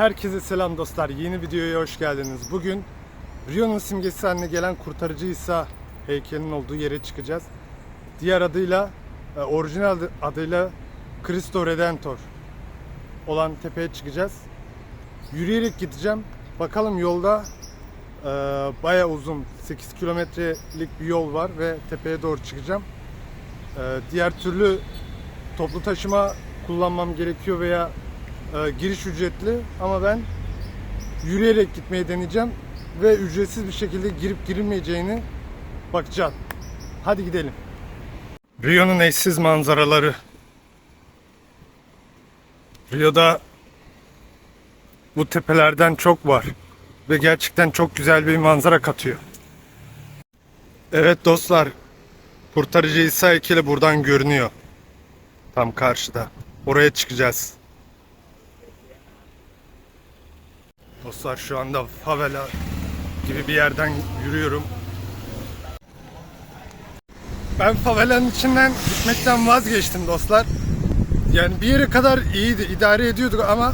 Herkese selam dostlar. Yeni videoya hoş geldiniz. Bugün Rio'nun simgesi haline gelen Kurtarıcı İsa heykelinin olduğu yere çıkacağız. Diğer adıyla, e, orijinal adı- adıyla Cristo Redentor olan tepeye çıkacağız. Yürüyerek gideceğim. Bakalım yolda e, baya uzun 8 kilometrelik bir yol var ve tepeye doğru çıkacağım. E, diğer türlü toplu taşıma kullanmam gerekiyor veya e, giriş ücretli ama ben yürüyerek gitmeyi deneyeceğim ve ücretsiz bir şekilde girip girilmeyeceğini bakacağım. Hadi gidelim. Rio'nun eşsiz manzaraları. Rio'da bu tepelerden çok var ve gerçekten çok güzel bir manzara katıyor. Evet dostlar, Kurtarıcı İsa heykeli buradan görünüyor. Tam karşıda. Oraya çıkacağız. Dostlar şu anda favela gibi bir yerden yürüyorum. Ben favelanın içinden gitmekten vazgeçtim dostlar. Yani bir yere kadar iyiydi, idare ediyorduk ama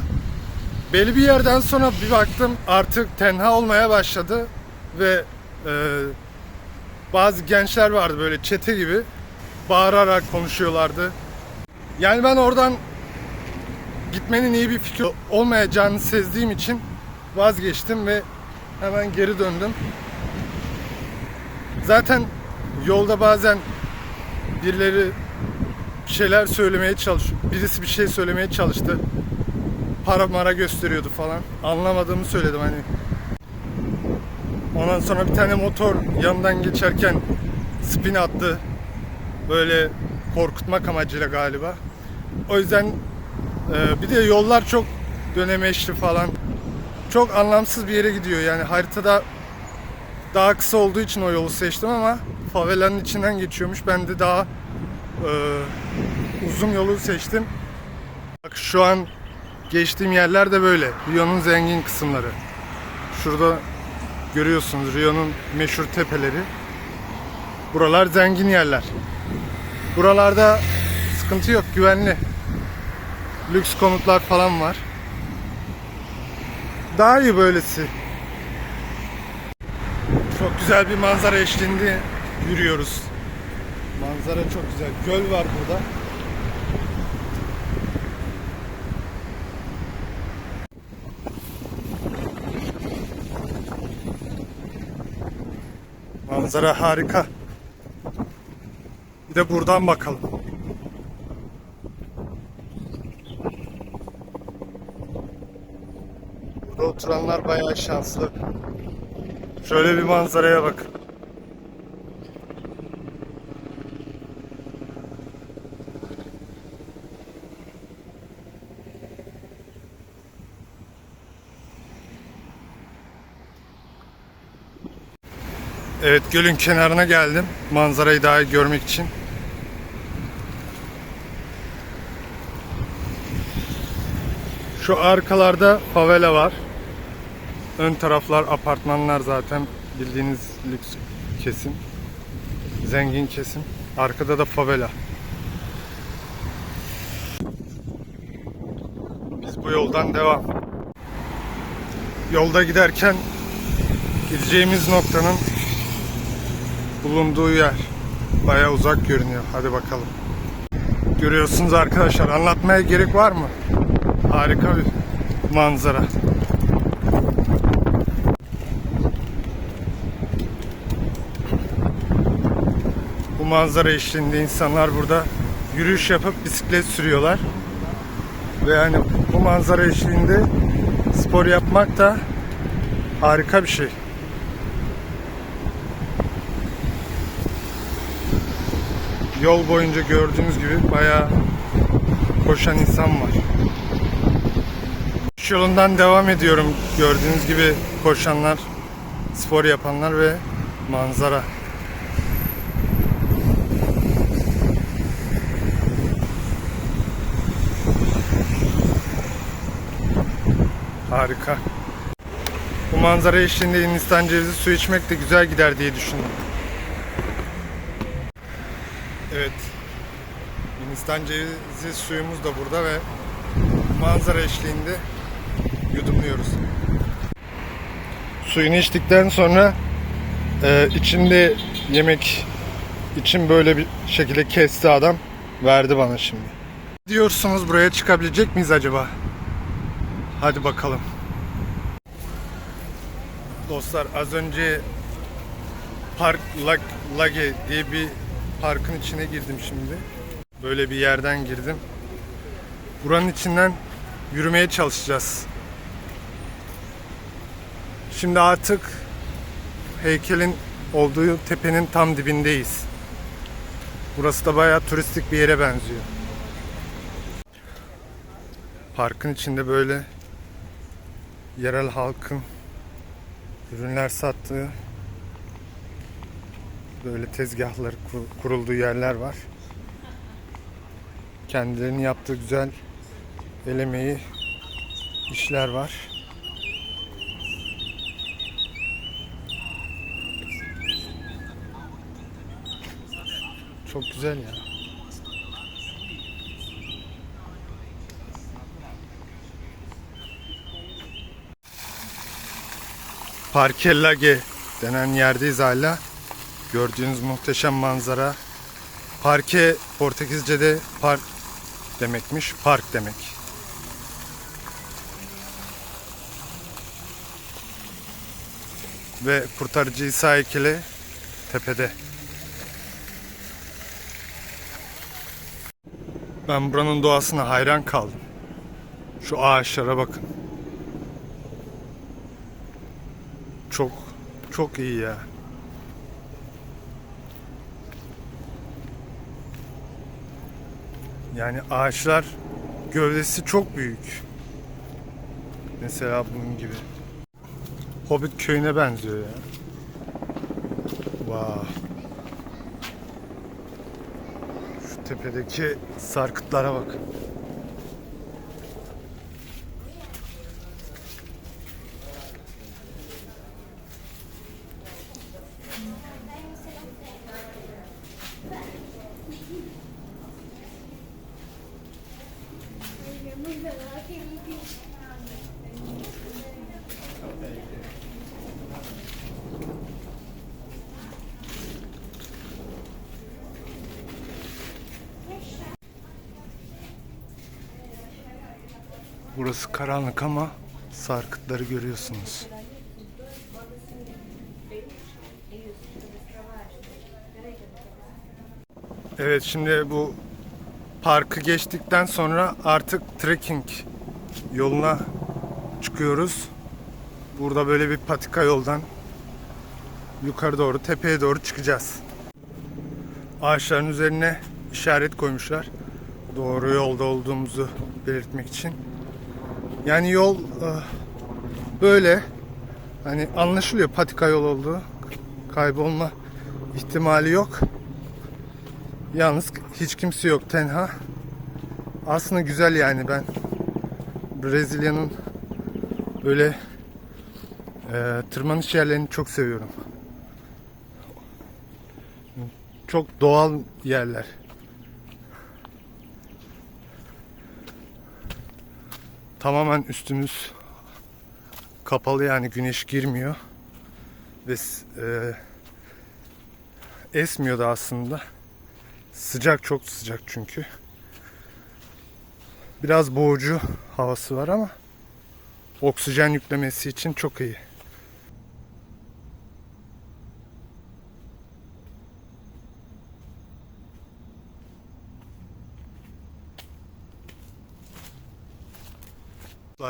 belli bir yerden sonra bir baktım artık tenha olmaya başladı ve e, bazı gençler vardı böyle çete gibi bağırarak konuşuyorlardı. Yani ben oradan gitmenin iyi bir fikir olmayacağını sezdiğim için vazgeçtim ve hemen geri döndüm. Zaten yolda bazen birileri bir şeyler söylemeye çalış, birisi bir şey söylemeye çalıştı. Para mara gösteriyordu falan. Anlamadığımı söyledim hani. Ondan sonra bir tane motor yanından geçerken spin attı. Böyle korkutmak amacıyla galiba. O yüzden e, bir de yollar çok dönemeçli falan. Çok anlamsız bir yere gidiyor yani haritada daha kısa olduğu için o yolu seçtim ama favelanın içinden geçiyormuş. Ben de daha e, uzun yolu seçtim. Bak şu an geçtiğim yerler de böyle. Rio'nun zengin kısımları. Şurada görüyorsunuz Rio'nun meşhur tepeleri. Buralar zengin yerler. Buralarda sıkıntı yok, güvenli. Lüks konutlar falan var. Daha iyi böylesi. Çok güzel bir manzara eşliğinde yürüyoruz. Manzara çok güzel. Göl var burada. Manzara harika. Bir de buradan bakalım. Burada oturanlar bayağı şanslı. Şöyle bir manzaraya bak. Evet gölün kenarına geldim. Manzarayı daha iyi görmek için. Şu arkalarda favela var. Ön taraflar apartmanlar zaten bildiğiniz lüks kesim. Zengin kesim. Arkada da favela. Biz bu yoldan devam. Yolda giderken gideceğimiz noktanın bulunduğu yer baya uzak görünüyor. Hadi bakalım. Görüyorsunuz arkadaşlar. Anlatmaya gerek var mı? Harika bir manzara. Manzara eşliğinde insanlar burada yürüyüş yapıp bisiklet sürüyorlar. Ve yani bu manzara eşliğinde spor yapmak da harika bir şey. Yol boyunca gördüğünüz gibi bayağı koşan insan var. Koşu yolundan devam ediyorum. Gördüğünüz gibi koşanlar, spor yapanlar ve manzara. Harika. Bu manzara eşliğinde Hindistan cevizi su içmek de güzel gider diye düşündüm. Evet. Hindistan cevizi suyumuz da burada ve manzara eşliğinde yudumluyoruz. Suyunu içtikten sonra e, içinde yemek için böyle bir şekilde kesti adam. Verdi bana şimdi. Diyorsunuz buraya çıkabilecek miyiz acaba? Hadi bakalım. Dostlar az önce Park Lag, Lage diye bir parkın içine girdim şimdi. Böyle bir yerden girdim. Buranın içinden yürümeye çalışacağız. Şimdi artık heykelin olduğu tepenin tam dibindeyiz. Burası da bayağı turistik bir yere benziyor. Parkın içinde böyle yerel halkın ürünler sattığı böyle tezgahlar kur- kurulduğu yerler var. Kendilerinin yaptığı güzel el emeği işler var. Çok güzel ya. Parke Lage denen yerdeyiz hala. Gördüğünüz muhteşem manzara. Parke Portekizce'de park demekmiş. Park demek. Ve kurtarıcı İsa heykeli tepede. Ben buranın doğasına hayran kaldım. Şu ağaçlara bakın. Çok çok iyi ya. Yani ağaçlar gövdesi çok büyük. Mesela bunun gibi. Hobbit köyüne benziyor ya. Vay. Şu tepedeki sarkıtlara bak. Burası karanlık ama sarkıtları görüyorsunuz. Evet şimdi bu parkı geçtikten sonra artık trekking yoluna çıkıyoruz. Burada böyle bir patika yoldan yukarı doğru tepeye doğru çıkacağız. Ağaçların üzerine işaret koymuşlar. Doğru yolda olduğumuzu belirtmek için. Yani yol eh, böyle hani anlaşılıyor patika yol olduğu. Kaybolma ihtimali yok. Yalnız hiç kimse yok tenha. Aslında güzel yani ben Brezilya'nın böyle e, tırmanış yerlerini çok seviyorum. Çok doğal yerler. Tamamen üstümüz kapalı yani güneş girmiyor ve e, esmiyor da aslında. Sıcak çok sıcak çünkü. Biraz boğucu havası var ama oksijen yüklemesi için çok iyi.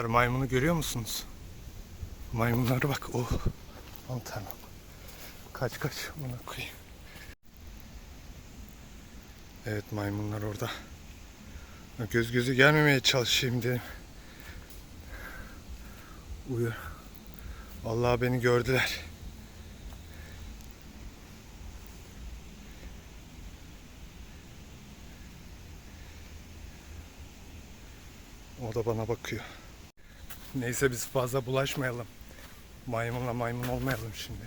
Maymunu görüyor musunuz? Maymunlara bak. Oh. Aman tanrım. Kaç kaç. Ona koyayım. Evet maymunlar orada. Göz gözü gelmemeye çalışayım dedim. Uyu. Vallahi beni gördüler. O da bana bakıyor. Neyse biz fazla bulaşmayalım. Maymunla maymun olmayalım şimdi.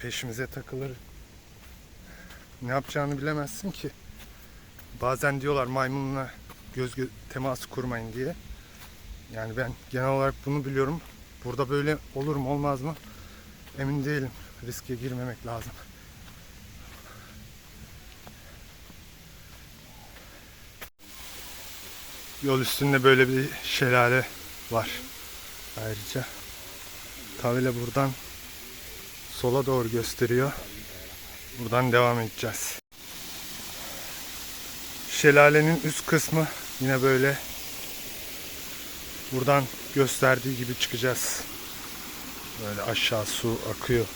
Peşimize takılır. Ne yapacağını bilemezsin ki. Bazen diyorlar maymunla göz gö- teması kurmayın diye. Yani ben genel olarak bunu biliyorum. Burada böyle olur mu olmaz mı emin değilim. Riske girmemek lazım. Yol üstünde böyle bir şelale var. Ayrıca tabela buradan sola doğru gösteriyor. Buradan devam edeceğiz. Şelalenin üst kısmı yine böyle buradan gösterdiği gibi çıkacağız. Böyle aşağı su akıyor.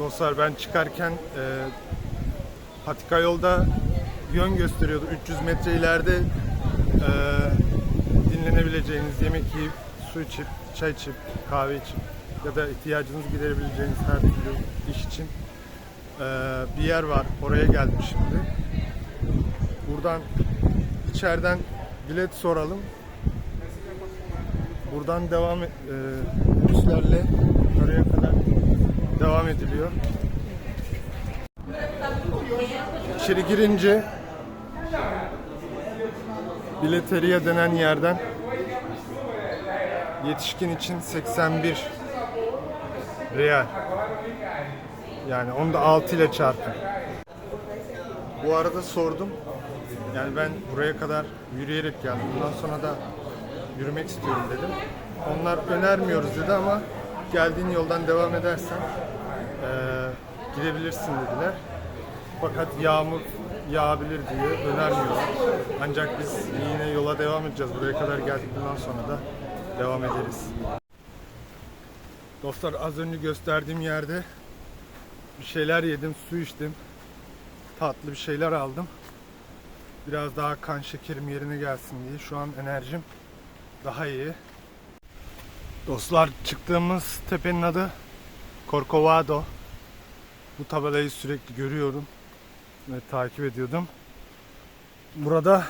Dostlar ben çıkarken e, patika yolda yön gösteriyordu. 300 metre ileride e, dinlenebileceğiniz, yemek yiyip, su içip, çay içip, kahve içip ya da ihtiyacınızı giderebileceğiniz her türlü iş için e, bir yer var. Oraya geldim şimdi. Buradan içeriden bilet soralım. Buradan devam e, otobüslerle oraya kadar devam ediliyor. İçeri girince bileteriye denen yerden yetişkin için 81 real. Yani onu da 6 ile çarpın. Bu arada sordum. Yani ben buraya kadar yürüyerek geldim. Bundan sonra da yürümek istiyorum dedim. Onlar önermiyoruz dedi ama geldiğin yoldan devam edersen eee, gidebilirsin dediler. Fakat yağmur yağabilir diye önermiyorlar. Ancak biz yine yola devam edeceğiz. Buraya kadar geldik. Bundan sonra da devam ederiz. Dostlar az önce gösterdiğim yerde bir şeyler yedim, su içtim. Tatlı bir şeyler aldım. Biraz daha kan şekerim yerine gelsin diye. Şu an enerjim daha iyi. Dostlar çıktığımız tepenin adı Corcovado. Bu tabelayı sürekli görüyorum ve takip ediyordum. Burada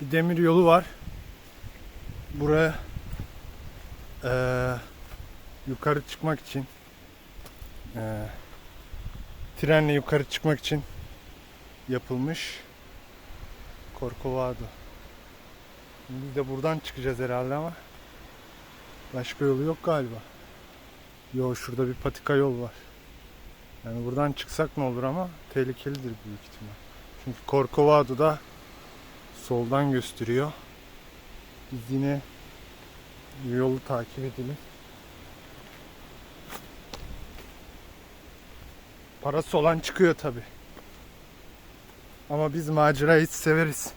bir demir yolu var. Buraya eee, yukarı çıkmak için eee, trenle yukarı çıkmak için yapılmış. Corcovado. Biz de buradan çıkacağız herhalde ama başka yolu yok galiba. Yo şurada bir patika yol var. Yani buradan çıksak ne olur ama tehlikelidir büyük ihtimal. Çünkü Corcovado'da soldan gösteriyor. Biz yine yolu takip edelim. Parası olan çıkıyor tabi. Ama biz macerayı hiç severiz.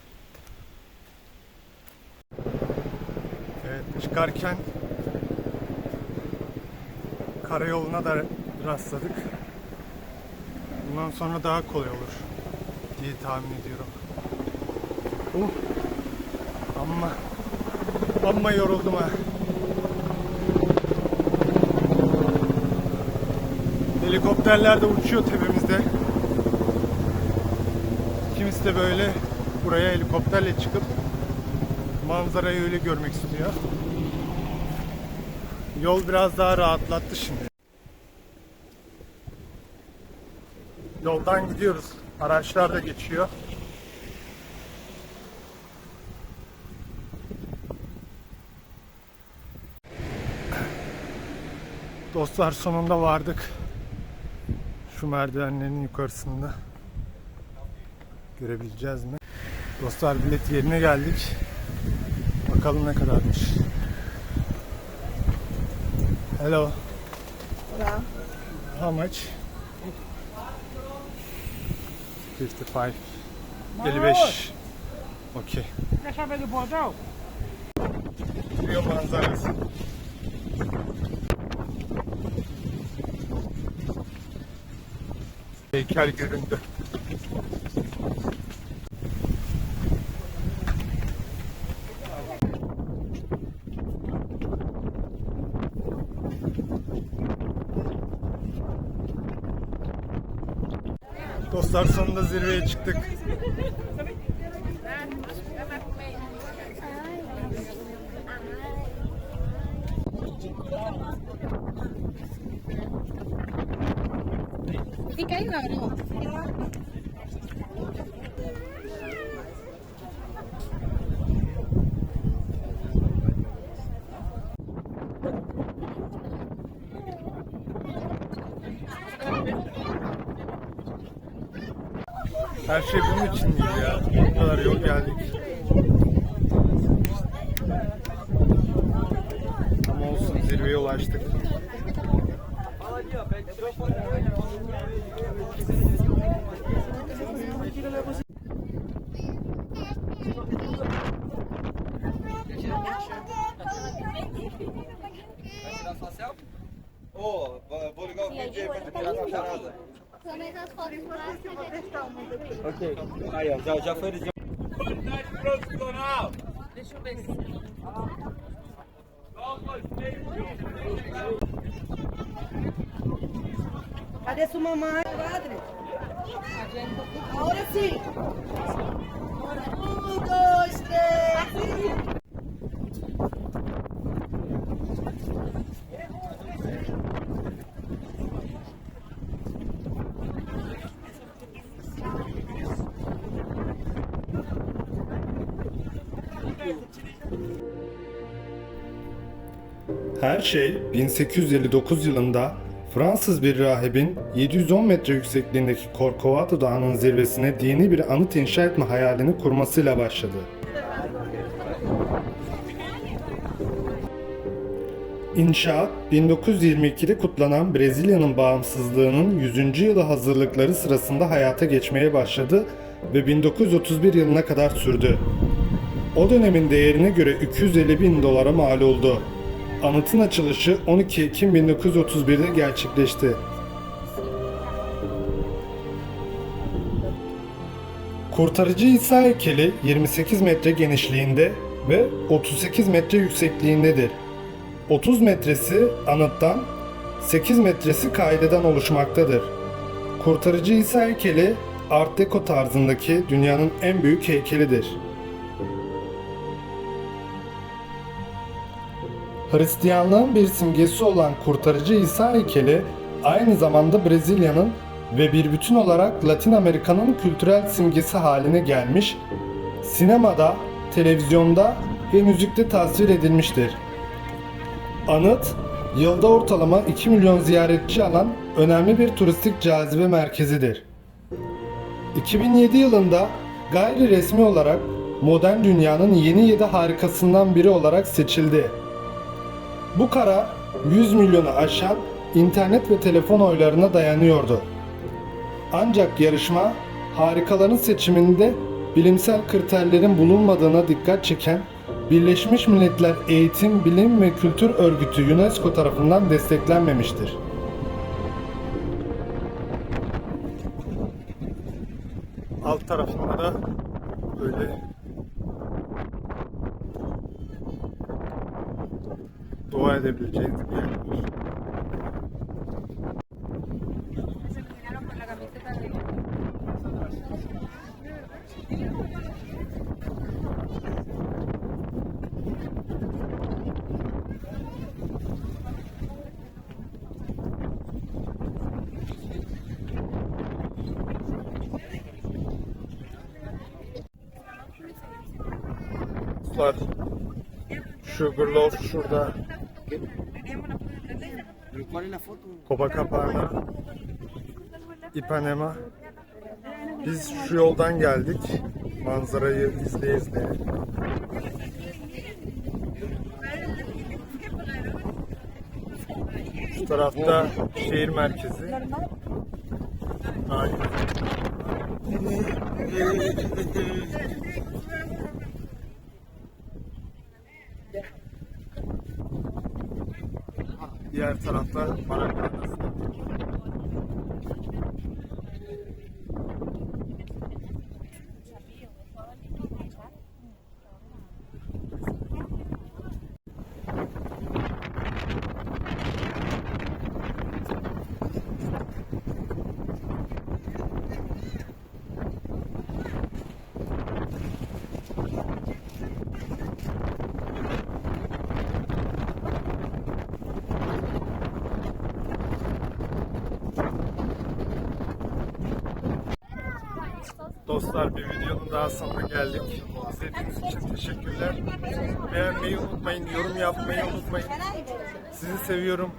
Evet çıkarken karayoluna da rastladık. Bundan sonra daha kolay olur diye tahmin ediyorum. Uh, amma amma yoruldum ha. Helikopterler de uçuyor tepemizde. Kimisi de böyle buraya helikopterle çıkıp manzarayı öyle görmek istiyor. Yol biraz daha rahatlattı şimdi. Yoldan gidiyoruz. Araçlar da geçiyor. Dostlar sonunda vardık. Şu merdivenlerin yukarısında. Görebileceğiz mi? Dostlar bilet yerine geldik. Bakalım ne kadarmış. Hello. Hola. How much? 55. 55. Okey. Déjame do bordão. Rio manzarası. Heykel göründü. Dostlar sonunda zirveye çıktık. Sí, que hay una broma. Ama olsun zirveye ulaştık. Cadê sua mamãe, padre? Agora sim. Um, dois, três. Her şey 1859 yılında Fransız bir rahibin 710 metre yüksekliğindeki Corcovado Dağı'nın zirvesine dini bir anıt inşa etme hayalini kurmasıyla başladı. İnşaat 1922'de kutlanan Brezilya'nın bağımsızlığının 100. yılı hazırlıkları sırasında hayata geçmeye başladı ve 1931 yılına kadar sürdü. O dönemin değerine göre 250 bin dolara mal oldu. Anıtın açılışı 12 Ekim 1931'de gerçekleşti. Kurtarıcı İsa heykeli 28 metre genişliğinde ve 38 metre yüksekliğindedir. 30 metresi anıttan, 8 metresi kaideden oluşmaktadır. Kurtarıcı İsa heykeli Art Deco tarzındaki dünyanın en büyük heykelidir. Hristiyanlığın bir simgesi olan Kurtarıcı İsa heykeli aynı zamanda Brezilya'nın ve bir bütün olarak Latin Amerika'nın kültürel simgesi haline gelmiş, sinemada, televizyonda ve müzikte tasvir edilmiştir. Anıt, yılda ortalama 2 milyon ziyaretçi alan önemli bir turistik cazibe merkezidir. 2007 yılında gayri resmi olarak modern dünyanın yeni 7 harikasından biri olarak seçildi. Bu karar 100 milyonu aşan internet ve telefon oylarına dayanıyordu. Ancak yarışma harikaların seçiminde bilimsel kriterlerin bulunmadığına dikkat çeken Birleşmiş Milletler Eğitim, Bilim ve Kültür Örgütü UNESCO tarafından desteklenmemiştir. Alt tarafında da böyle dua edebileceğiniz bir yer var. Var. Sugarloaf şurada. Copacabana. Ipanema. Biz şu yoldan geldik. Manzarayı izleye izleye. Şu tarafta şehir merkezi. Aynen. Diğer tarafta Maracana'sı. Dostlar bir videonun daha sonuna geldik. İzlediğiniz için teşekkürler. Beğenmeyi unutmayın, yorum yapmayı unutmayın. Sizi seviyorum.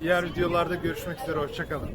Diğer videolarda görüşmek üzere. Hoşçakalın.